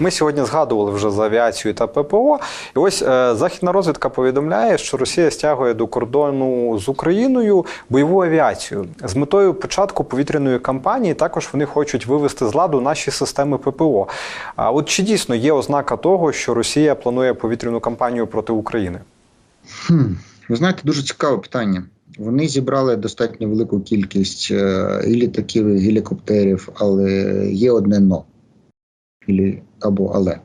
Ми сьогодні згадували вже за авіацію та ППО. І ось е, західна розвідка повідомляє, що Росія стягує до кордону з Україною бойову авіацію з метою початку повітряної кампанії. Також вони хочуть вивести з ладу наші системи ППО. А от чи дійсно є ознака того, що Росія планує повітряну кампанію проти України? Хм. Ви знаєте, дуже цікаве питання. Вони зібрали достатньо велику кількість е, і літаків, і гелікоптерів, але є одне но Ілі- або але.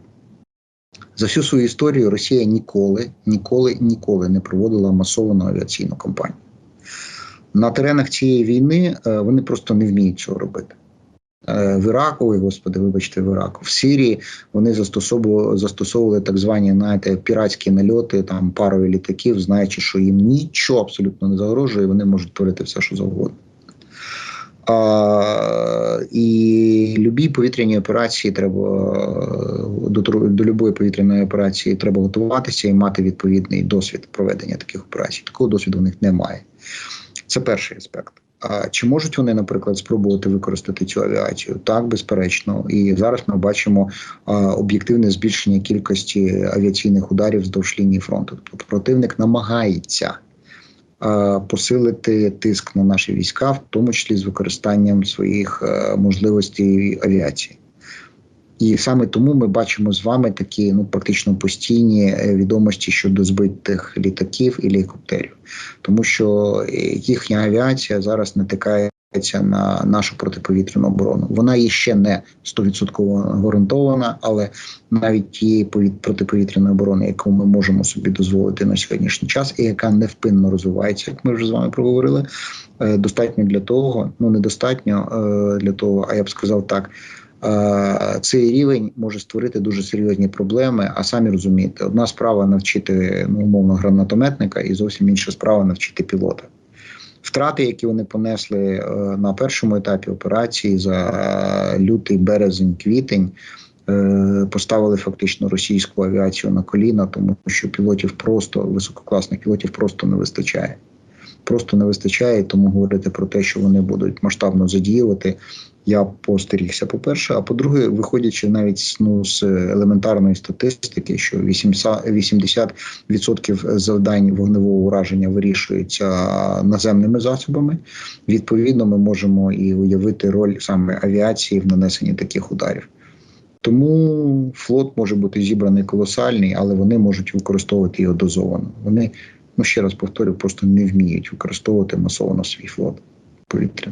За всю свою історію Росія ніколи, ніколи, ніколи не проводила масовану авіаційну кампанію. На теренах цієї війни е, вони просто не вміють цього робити. Е, В Іраку, ой, господи, вибачте, в Іраку, в Сирії вони застосовували, застосовували так звані знаєте, піратські нальоти, там парові літаків, знаючи, що їм нічого абсолютно не загрожує, вони можуть творити все, що завгодно. А, і любі повітряні операції треба е, до, до любої повітряної операції треба готуватися і мати відповідний досвід проведення таких операцій. Такого досвіду в них немає. Це перший аспект. А чи можуть вони, наприклад, спробувати використати цю авіацію? Так, безперечно. І зараз ми бачимо об'єктивне збільшення кількості авіаційних ударів вздовж лінії фронту. Тобто противник намагається посилити тиск на наші війська, в тому числі з використанням своїх е, можливостей авіації. І саме тому ми бачимо з вами такі ну практично постійні е, відомості щодо збитих літаків і лікоптерів, тому що е, їхня авіація зараз натикається на нашу протиповітряну оборону. Вона є ще не 100% гарантована, але навіть тієї повіт- протиповітряної оборони, яку ми можемо собі дозволити на сьогоднішній час, і яка невпинно розвивається, як ми вже з вами проговорили, е, достатньо для того, ну недостатньо е, для того, а я б сказав так. Е, Цей рівень може створити дуже серйозні проблеми. А самі розумієте, одна справа навчити ну, умовно гранатометника, і зовсім інша справа навчити пілота. Втрати, які вони понесли е, на першому етапі операції за лютий, березень, квітень, е, поставили фактично російську авіацію на коліна, тому що пілотів просто висококласних пілотів просто не вистачає. Просто не вистачає, тому говорити про те, що вони будуть масштабно задіювати, я постерігся. По-перше, а по-друге, виходячи навіть ну, з елементарної статистики, що 80%, 80% завдань вогневого ураження вирішується наземними засобами. Відповідно, ми можемо і уявити роль саме авіації в нанесенні таких ударів. Тому флот може бути зібраний колосальний, але вони можуть використовувати його дозовано. Вони, ну ще раз повторю, просто не вміють використовувати масово свій флот повітряний.